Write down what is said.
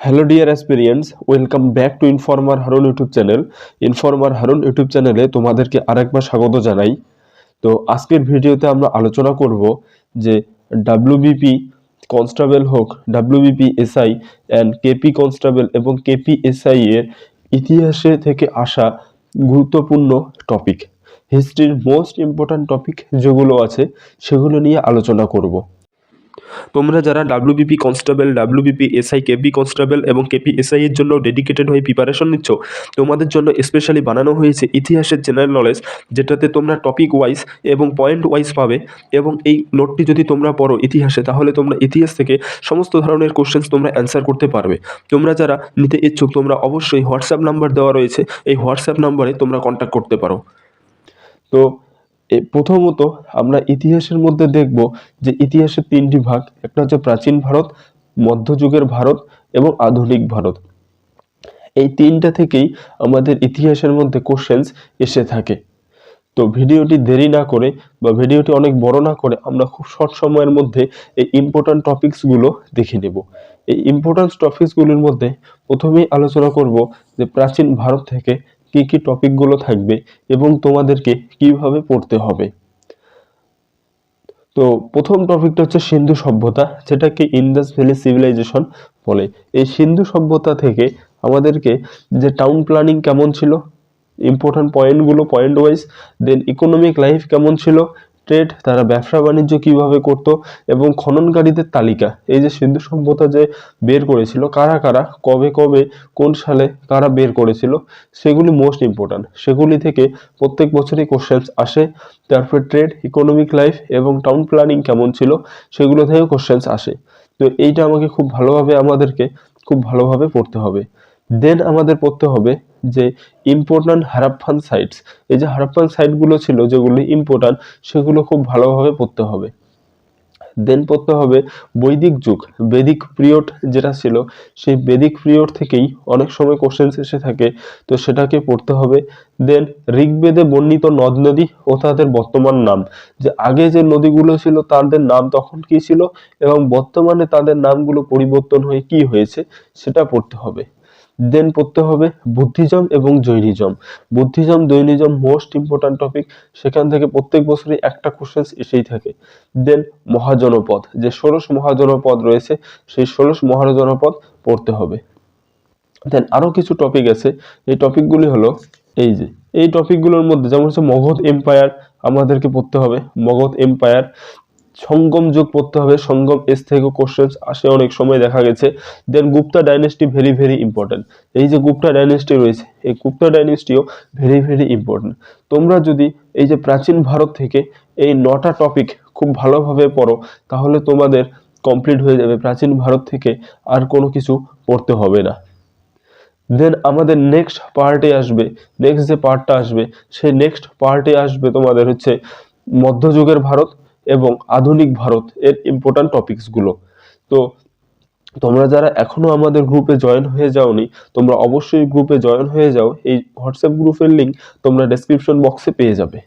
Hello dear aspirants welcome back to informer Harun YouTube channel informer Harun YouTube চ্যানেলে তোমাদেরকে আরেকবার স্বাগত জানাই। তো আজকের ভিডিওতে আমরা আলোচনা করব যে ডাব্লিউবিপি কনস্টেবল হোক WBP SI and KP constable এবং কেপি এসআই এর ইতিহাসে থেকে আসা গুরুত্বপূর্ণ টপিক হিস্ট্রির মোস্ট ইম্পর্ট্যান্ট টপিক যেগুলো আছে, সেগুলো নিয়ে আলোচনা করব। তোমরা যারা WBP constable WBP SI KP constable এবং কেপি এসআই এর জন্য ডেডিকেটেড হয়ে প্রিপারেশন নিচ্ছ, তোমাদের জন্য স্পেশালি বানানো হয়েছে ইতিহাসের জেনারেল নলেজ যেটাতে তোমরা টপিক ওয়াইজ এবং পয়েন্ট ওয়াইজ পাবে এবং এই নোটটি যদি তোমরা পড়ো ইতিহাসে, তাহলে তোমরা ইতিহাস থেকে সমস্ত ধরনের কোশ্চেন্স তোমরা অ্যান্সার করতে পারবে। তোমরা যারা নিতে ইচ্ছুক, তোমরা অবশ্যই হোয়াটসঅ্যাপ নাম্বার দেওয়া রয়েছে, এই হোয়াটসঅ্যাপ নাম্বারে তোমরা কন্ট্যাক্ট করতে পারো। তো প্রথমত আমরা ইতিহাসের মধ্যে দেখব যে ইতিহাসের তিনটি ভাগ, একটা হচ্ছে প্রাচীন ভারত, মধ্যযুগের ভারত এবং আধুনিক ভারত। এই তিনটা থেকেই আমাদের ইতিহাসের মধ্যে কোশ্চেন্স এসে থাকে। তো ভিডিওটি দেরি না করে বা ভিডিওটি অনেক বড় না করে আমরা খুব শর্ট সময়ের মধ্যে এই ইম্পর্ট্যান্ট টপিকসগুলো দেখে নেব। এই ইম্পর্ট্যান্ট টপিকসগুলির মধ্যে প্রথমেই আলোচনা করব যে প্রাচীন ভারত থেকে কি কি টপিকগুলো থাকবে এবং তোমাদেরকে কীভাবে পড়তে হবে। তো প্রথম টপিকটা হচ্ছে সিন্ধু সভ্যতা যেটাকে ইন্দাস ভ্যালি সিভিলাইজেশন বলে। এই সিন্ধু সভ্যতা থেকে আমাদেরকে যে টাউন প্ল্যানিং কেমন ছিল ইম্পর্ট্যান্ট পয়েন্টগুলো point wise then economic life কেমন ছিল ট্রেড, তারা ব্যবসা বাণিজ্য কীভাবে করত এবং খননকারীদের তালিকা। এই যে সিন্ধু সভ্যতা যে বের করেছিল, কারা কারা, কবে কবে, কোন সালে কারা বের করেছিল, সেগুলি মোস্ট ইম্পর্ট্যান্ট সেগুলি থেকে প্রত্যেক বছরই কোশ্চেন্স আসে। তারপরে ট্রেড ইকোনমিক লাইফ এবং টাউন প্ল্যানিং কেমন ছিল, সেগুলো থেকেও কোশ্চেন্স আসে। তো এইটা আমাকে খুব ভালোভাবে, আমাদেরকে খুব ভালোভাবে পড়তে হবে। দেন আমাদের পড়তে হবে যে ইম্পর্ট্যান্ট হারাপ্পান সাইটস এই যে হারাপ্পান সাইটগুলো ছিল যেগুলো ইম্পর্ট্যান্ট সেগুলো খুব ভালোভাবে পড়তে হবে। দেন পড়তে হবে বৈদিক যুগ, বেদিক পিরিয়ড যেটা ছিল, সেই বেদিক পিরিয়ড থেকেই অনেক সময় কোশ্চেন্স এসে থাকে, তো সেটাকে পড়তে হবে। দেন ঋগ্বেদে বর্ণিত নদ নদী ও তাদের বর্তমান নাম, যে আগে যে নদীগুলো ছিল তাদের নাম তখন কি ছিল এবং বর্তমানে তাদের নামগুলো পরিবর্তন হয়ে কি হয়েছে, সেটা পড়তে হবে। দেন পড়তে হবে বুদ্ধিজম এবং Jainism. Buddhism, Jainism most important topic সেখান থেকে প্রত্যেক বছরই একটা কোশ্চেন্স এসেই থাকে। দেন মহাজনপদ, যে ষোড়শ মহাজনপদ রয়েছে, সেই ষোড়শ মহাজনপদ পড়তে হবে। দেন আরও কিছু টপিক আছে। এই টপিকগুলি হলো এই যে, এই টপিকগুলোর মধ্যে যেমন হচ্ছে মগধ এম্পায়ার আমাদেরকে পড়তে হবে মগধ এম্পায়ার সঙ্গম যুগ পড়তে হবে, সঙ্গম এস থেকে কোশ্চেন্স আসে অনেক সময় দেখা গেছে। Then Gupta dynasty very very important এই যে গুপ্তা ডাইনেস্টি রয়েছে, এই গুপ্তা ডাইনেস্টিও ভেরি ভেরি ইম্পর্টেন্ট তোমরা যদি এই যে প্রাচীন ভারত থেকে এই নটা টপিক খুব ভালোভাবে পড়ো, তাহলে তোমাদের কমপ্লিট হয়ে যাবে। প্রাচীন ভারত থেকে আর কোনো কিছু পড়তে হবে না। দেন আমাদের নেক্সট পার্টে আসবে নেক্সট যে পার্টটা আসবে, সেই নেক্সট পার্টে আসবে তোমাদের হচ্ছে মধ্যযুগের ভারত। এবং আধুনিক ভারত এর ইম্পর্ট্যান্ট টপিকসগুলো তো তোমরা যারা এখনও আমাদের গ্রুপে জয়েন হয়ে যাওনি, তোমরা অবশ্যই গ্রুপে জয়েন হয়ে যাও। এই হোয়াটসঅ্যাপ গ্রুপের লিঙ্ক তোমরা ডেসক্রিপশন বক্সে পেয়ে যাবে।